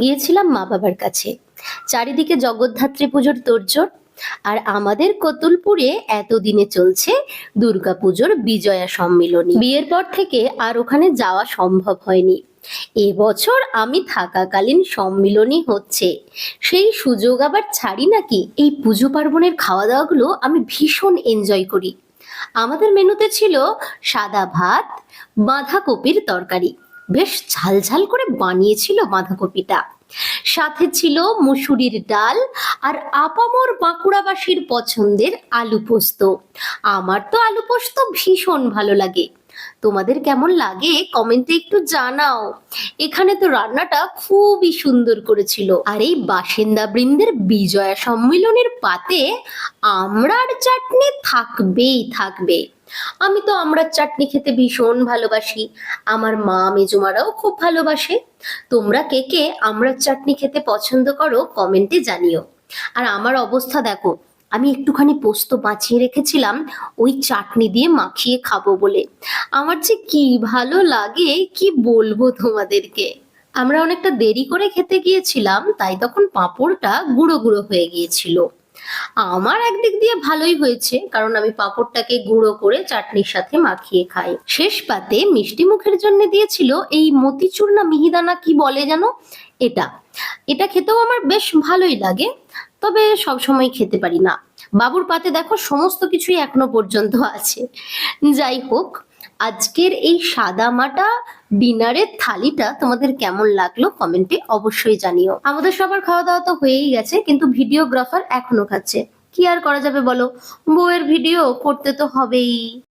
গিয়েছিলাম মা বাবার কাছে। চারিদিকে জগদ্ধাত্রী পুজোর তোড়জোড়। আর আমাদের কতুলপুরে এতদিনে চলছে দুর্গাপুজোর বিজয়া সম্মিলনী। বিয়ের পর থেকে আর ওখানে যাওয়া সম্ভব হয়নি। এবছর আমি থাকাকালীন সম্মিলনী হচ্ছে। সেই সুযোগ আবার ছাড়ি নাকি? এই পুজো পার্বণের খাওয়া দাওয়াগুলো আমি ভীষণ এনজয় করি। আমাদের মেনুতে ছিল সাদা ভাত, বাঁধাকপির তরকারি। বেশ ঝাল ঝাল করে বানিয়েছিল বাঁধাকপিটা। সাথে ছিল মুসুরির ডাল আর আপামর বাঁকুড়াবাসীর পছন্দের আলু পোস্ত। আমার তো আলু পোস্ত ভীষণ ভালো লাগে। তোমাদের কেমন লাগে কমেন্টে একটু জানাও। এখানে তো রান্নাটা খুবই সুন্দর করেছিল। আর এই বাসিন্দা বৃন্দের বিজয়া সম্মিলনের পাতে আমড়ার চাটনি থাকবেই থাকবে। আমি তো আমড়ার চাটনি খেতে ভীষণ ভালোবাসি। আমার মা মেজুমারাও খুব ভালোবাসে। তোমরা কে কে আমড়ার চাটনি খেতে পছন্দ করো কমেন্টে জানিও। আর আমার অবস্থা দেখো, আমি একটুখানি পোস্ত বাঁচিয়ে রেখেছিলাম, ওই চাটনি দিয়ে মাখিয়ে খাব বলে। আমার যে কি ভালো লাগে, কি বলব তোমাদেরকে? আমরা অনেকটা দেরি করে খেতে গিয়েছিলাম, তাই তখন পাঁপড়টা গুঁড়ো গুঁড়ো হয়ে গিয়েছিল। আমার একদিক দিয়ে ভালোই হয়েছে, কারণ আমি পাঁপড়টাকে গুঁড়ো করে চাটনির সাথে মাখিয়ে খাই। শেষ পাতে মিষ্টি মুখের জন্য দিয়েছিল এই মতিচুর না মিহিদানা কি বলে জানো? এটা। এটা খেতেও আমার বেশ ভালোই লাগে, তবে সব সময় খেতে পারি না। বাবুর পাতে দেখো সমস্ত কিছুই এখনও পর্যন্ত আছে। যাই হোক আজকের এই সাদা মাটা ডিনারের থালিটা তোমাদের কেমন লাগল কমেন্টে অবশ্যই জানিও। আমাদের সবার খাওয়া দাওয়া তো হয়েই গেছে, কিন্তু ভিডিওগ্রাফার এখনও খাচ্ছে। কি আর করা যাবে বলো? বউয়ের ভিডিও করতে তো হবেই।